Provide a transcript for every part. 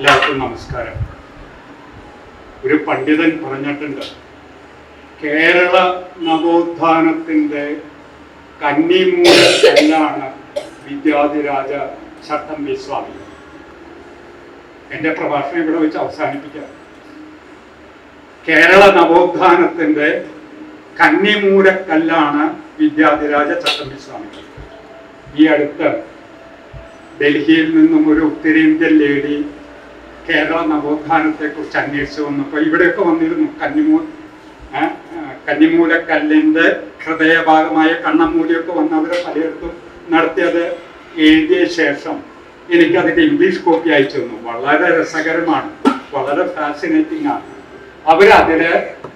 എല്ലാവർക്കും നമസ്കാരം. ഒരു പണ്ഡിതൻ പറഞ്ഞിട്ടുണ്ട് കേരള നവോത്ഥാനത്തിന്റെ കന്നിമൂലാണ് വിദ്യാധിരാജ ചട്ടമ്പി സ്വാമി. എന്റെ പ്രഭാഷണം ഇവിടെ വെച്ച് അവസാനിപ്പിക്കാം. കേരള നവോത്ഥാനത്തിന്റെ കന്നിമൂലക്കല്ലാണ് വിദ്യാധിരാജ ചട്ടമ്പി സ്വാമി. ഈ അടുത്ത് ഡൽഹിയിൽ നിന്നും ഒരു ഉത്തരേന്ത്യൻ ലേഡി കേരള നവോത്ഥാനത്തെക്കുറിച്ച് അന്വേഷിച്ചു വന്നപ്പോൾ ഇവിടെയൊക്കെ വന്നിരുന്നു. കന്നിമൂ കന്നിമൂലക്കല്ലിന്റെ ഹൃദയഭാഗമായ കണ്ണമൂലിയൊക്കെ വന്ന് അവരെ പലയിടത്തും നടത്തിയത് എഴുതിയ ശേഷം എനിക്കതിന്റെ ഇംഗ്ലീഷ് കോപ്പി അയച്ചു തന്നു. വളരെ രസകരമാണ്. വളരെ ഫാസിനേറ്റിംഗ് ആണ്. അവരതിൽ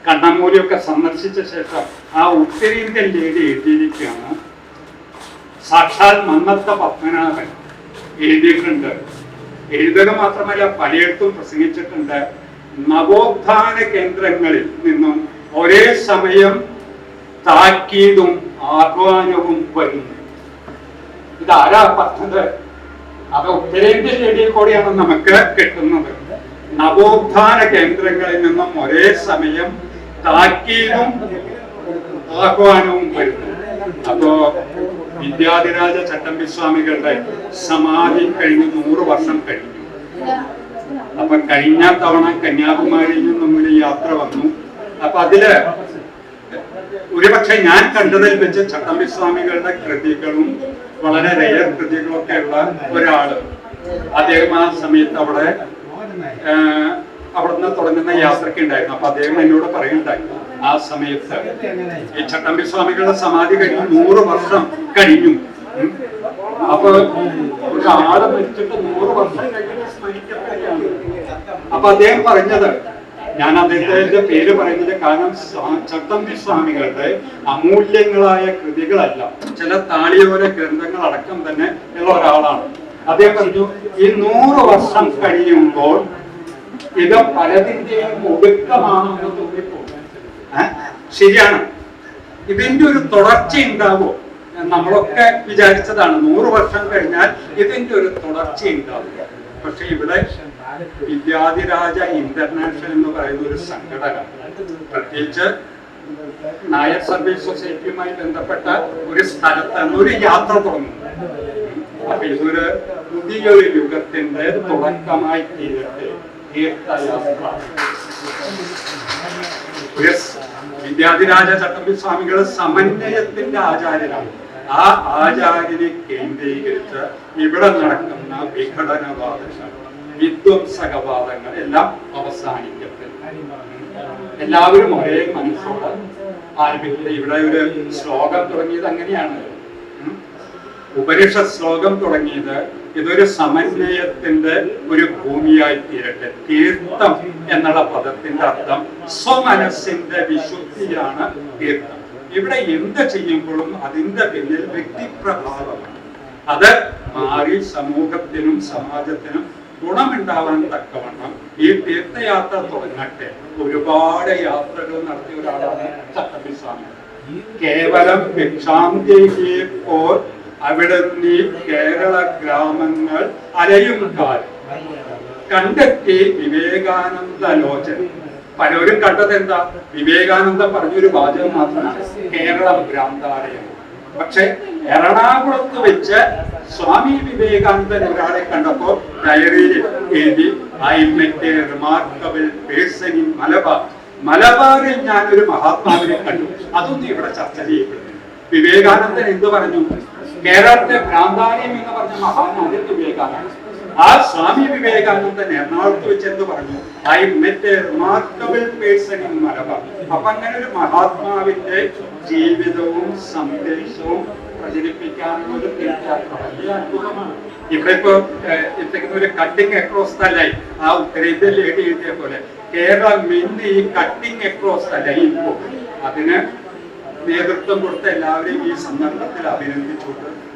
കണ്ണമൂലിയൊക്കെ സന്ദർശിച്ച ശേഷം ആ ഉത്തരേന്ത്യൻ ലേഡി എഴുതിയിരിക്കുകയാണ്. സാക്ഷാൽ മന്നത്ത പത്മനാഭൻ എഴുതിയിട്ടുണ്ട്. എഴുതുക മാത്രമല്ല പലയിടത്തും പ്രസംഗിച്ചിട്ടുണ്ട്. നവോത്ഥാന കേന്ദ്രങ്ങളിൽ നിന്നും ഒരേ സമയം താക്കീതും ആഹ്വാനവും വരുന്നു. ഇതാരാ പറഞ്ഞത്? അത് ഉത്തരേന്ത്യൻ രീതിയിൽ കൂടിയാണ് നമുക്ക് കിട്ടുന്നത്. നവോത്ഥാന കേന്ദ്രങ്ങളിൽ നിന്നും ഒരേ സമയം താക്കീതും ആഹ്വാനവും വരുന്നു. അപ്പോ വിദ്യാധിരാജ ചട്ടമ്പിസ്വാമികളുടെ സമാധി കഴിഞ്ഞ് നൂറ് വർഷം കഴിഞ്ഞു. അപ്പൊ കഴിഞ്ഞ തവണ കന്യാകുമാരിയിൽ നിന്നും ഒരു യാത്ര വന്നു. അപ്പൊ അതിൽ ഒരുപക്ഷെ ഞാൻ കണ്ടതിൽ വെച്ച് ചട്ടമ്പിസ്വാമികളുടെ കൃതികളും വളരെ റെയർ കൃതികളൊക്കെ ഉള്ള ഒരാൾ. അദ്ദേഹം ആ സമയത്ത് അവിടെ അവിടുന്ന് തുടങ്ങുന്ന യാത്രയ്ക്ക് ഉണ്ടായിരുന്നു. അപ്പൊ അദ്ദേഹം എന്നോട് പറയുണ്ടായി ആ സമയത്ത് ഈ ചട്ടമ്പി സ്വാമികളുടെ സമാധി കഴിഞ്ഞു നൂറ് വർഷം കഴിഞ്ഞു. അപ്പൊ ഒരു ആൾ മരിച്ചിട്ട് നൂറ് വർഷം കഴിഞ്ഞ് സ്മരിക്കപ്പെടുകയാണ്. അപ്പൊ അദ്ദേഹം പറഞ്ഞത് ഞാൻ അദ്ദേഹത്തിന്റെ പേര് പറയുന്നത് കാരണം ചട്ടമ്പി സ്വാമികളുടെ അമൂല്യങ്ങളായ കൃതികളല്ല. ചില താളിയോര ഗ്രന്ഥങ്ങൾ അടക്കം തന്നെ ഉള്ള ഒരാളാണ്. അദ്ദേഹം പറഞ്ഞു ഈ നൂറ് വർഷം കഴിയുമ്പോൾ ഇത് പലതിന്റെയും ഒടുക്കമാണെന്ന് തോന്നിപ്പോകും? ശരിയാണ്. ഇതിന്റെ ഒരു തുടർച്ച ഉണ്ടാവോ? നമ്മളൊക്കെ വിചാരിച്ചതാണ് നൂറ് വർഷം കഴിഞ്ഞാൽ ഇതിന്റെ ഒരു തുടർച്ച ഉണ്ടാവുക. പക്ഷെ ഇവിടെ വിദ്യാധിരാജ ഇന്റർനാഷണൽ എന്ന് പറയുന്ന ഒരു സംഘടന പ്രത്യേകിച്ച് നായർ സർവീസ് സൊസൈറ്റിയുമായി ബന്ധപ്പെട്ട ഒരു സ്ഥലത്താണ് ഒരു യാത്ര തുടങ്ങുന്നത്. അപ്പൊ ഇതൊരു പുതിയൊരു യുഗത്തിന്റെ തുടക്കമായി തീരട്ടെ. വിദ്യാധിരാജ ചട്ടമ്പി സ്വാമികൾ സമന്വയത്തിന്റെ ആചാര്യനാണ് ആ ആചാര്യനെ കേന്ദ്രീകരിച്ച് ഇവിടെ നടക്കുന്ന വിഘടനവാദങ്ങൾ വിധ്വംസകവാദങ്ങൾ എല്ലാം അവസാനിക്കട്ടെ. എല്ലാവരും ഒരേ മനസ്സോടെ ആരംഭിക്കുന്നത് ഇവിടെ ഒരു ശ്ലോകം തുടങ്ങിയത് അങ്ങനെയാണ്. ഉം. ഉപനിഷത്ത് ശ്ലോകം തുടങ്ങിയത് ഇതൊരു സമന്വയത്തിന്റെ ഒരു ഭൂമിയായി തീരട്ടെ. തീർത്ഥം എന്നുള്ള പദത്തിന്റെ അർത്ഥം സ്വമനസ്സിന്റെ വിശുദ്ധിയാണ് തീർത്ഥം. ഇവിടെ എന്ത് ചെയ്യുമ്പോഴും അതിന്റെ പിന്നിൽ വ്യക്തിപ്രഭാവമാണ് അത് മാറി സമൂഹത്തിനും സമാജത്തിനും ഗുണമുണ്ടാവാൻ തക്കവണ്ണം ഈ തീർത്ഥയാത്ര തുടങ്ങട്ടെ. ഒരുപാട് യാത്രകൾ നടത്തിയ ഒരാളാണ് ചട്ടമ്പി സ്വാമി കേവലം ഭിക്ഷാന്തിയെപ്പോൾ അവിടെ നീ കേരള ഗ്രാമങ്ങൾ അലയും കാലം കണ്ടെത്തി വിവേകാനന്ദ ലോചന. പലരും കണ്ടത് എന്താ? വിവേകാനന്ദ പറഞ്ഞൊരു വാചകം മാത്രമാണ്. കേരള ഭ്രാന്താലയം. പക്ഷെ എറണാകുളത്ത് വെച്ച് സ്വാമി വിവേകാനന്ദൻ ഒരാളെ കണ്ടപ്പോ ഡയറിയിൽ എഴുതി I met remarkable person in Malabar. മലബാറിൽ ഞാൻ ഒരു മഹാത്മാവിനെ കണ്ടു. അതൊന്നും ഇവിടെ ചർച്ച ചെയ്യപ്പെടുന്നു വിവേകാനന്ദൻ എന്ത് പറഞ്ഞു? കേരളത്തെ ഭ്രാന്താലയം എന്ന് പറഞ്ഞ മഹാനാണ് വിവേകാനന്ദൻ. ആ സ്വാമി വിവേകാനന്ദൻ എറണാകുളത്ത് വെച്ച് എന്ത് പറഞ്ഞു? I met remarkable person in Malabar അപ്പൊ അങ്ങനെ ഒരു മഹാത്മാവിന്റെ ജീവിതവും സന്ദേശവും പ്രചരിപ്പിക്കാനുള്ള ഒരു തീർത്ഥയാത്ര വലിയ ഒരു കട്ടിങ് അക്രോസ് ദ ലൈൻ ആ ഉത്തരേന്ത്യ ലേഡി എഴുതിയ പോലെ കേരളം ഇന്ന് ഈ കട്ടിങ് അക്രോസ് ദ ലൈൻ അതിന് നേതൃത്വം കൊടുത്ത എല്ലാവരെയും ഈ സന്ദർഭത്തിൽ അഭിനന്ദിച്ചുകൊണ്ട്